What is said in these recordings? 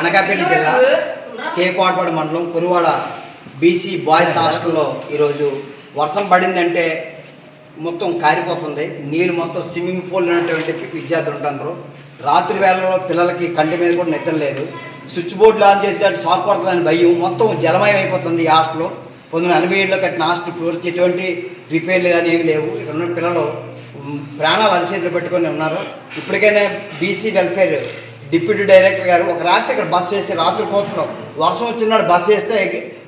అనకాపల్లి జిల్లా కేకోటపాడు మండలం కురువాడ BC boys హాస్టల్లో ఈరోజు వర్షం పడిందంటే మొత్తం కారిపోతుంది. నీళ్ళు మొత్తం స్విమ్మింగ్ పూల్ ఉన్నటువంటి విద్యార్థులు ఉంటారు. రాత్రి వేళలో పిల్లలకి కంటి మీద కూడా నిద్ర లేదు. స్విచ్ బోర్డులు ఆన్ చేస్తే షాక్ పడుతుందని భయం. మొత్తం జలమయం అయిపోతుంది ఈ హాస్టల్లో. పొందిన ఎనభై ఏళ్ళలో కట్టిన హాస్టల్ ఫ్లోర్కి ఎటువంటి రిపేర్లు కానీ ఏమి లేవు. ఇక్కడ ఉన్న పిల్లలు ప్రాణాలు అరిచేతులు పెట్టుకొని ఉన్నారు. ఇప్పటికైనా బీసీ వెల్ఫేర్ డిప్యూటీ డైరెక్టర్ గారు ఒక రాత్రి ఇక్కడ బస్సు వేస్తే రాత్రి పోతున్నాం. వర్షం వచ్చినాడు బస్సు వేస్తే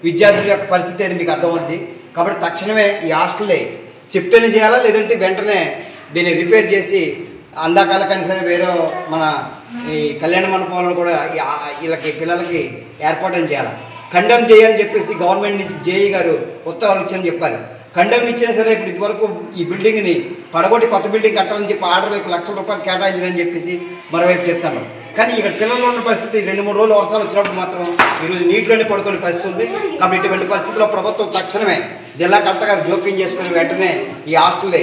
విద్యార్థుల యొక్క పరిస్థితి అది మీకు అర్థమవుద్ది? కాబట్టి తక్షణమే ఈ హాస్టల్ని షిఫ్ట్ అని చేయాలా లేదంటే వెంటనే దీన్ని రిపేర్ చేసి అందాకాలకైనా సరే వేరే మన ఈ కళ్యాణ మండపాలను కూడా వీళ్ళకి పిల్లలకి ఏర్పాటు చేయాలి? ఖండం చేయని చెప్పేసి గవర్నమెంట్ నుంచి జేఈ గారు ఉత్తర్వులు ఇచ్చని చెప్పారు. కండెమ్ ఇచ్చినా సరే ఇప్పుడు ఇదివరకు ఈ బిల్డింగ్ని పడగొట్టి కొత్త బిల్డింగ్ కట్టాలని చెప్పి ఆర్డర్ వైపు లక్షల రూపాయలు కేటాయించాలని చెప్పేసి మరోవైపు చెప్తాను. కానీ ఇక్కడ పిల్లలు ఉన్న పరిస్థితి రెండు మూడు రోజులు వర్షాలు వచ్చినప్పుడు మాత్రం ఈరోజు నీటిలోనే పడుకునే పరిస్థితి ఉంది. కాబట్టి ఇటువంటి పరిస్థితుల్లో ప్రభుత్వం తక్షణమే జిల్లా కలెక్టర్ గారు జోక్యం చేసుకుని వెంటనే ఈ హాస్టల్ని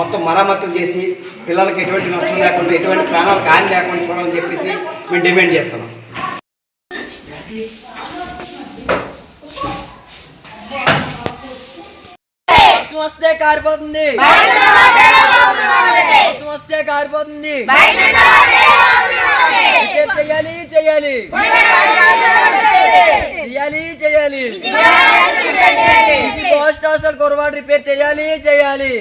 మొత్తం మరమ్మతులు చేసి పిల్లలకి ఎటువంటి నష్టం లేకుండా ఎటువంటి ప్రాణాలకు హాని లేకుండా చూడాలని చెప్పేసి మేము డిమాండ్ చేస్తున్నాం. వర్షం వస్తే కారిపోతుంది. వర్షం వస్తే కారిపోతుంది. చెయ్యాలి చేయాలి. చేయాలి చేయాలి. చేయాలి పోస్ట్ హాస్టల్ కొరవాడు రిపేర్ చేయాలి చేయాలి.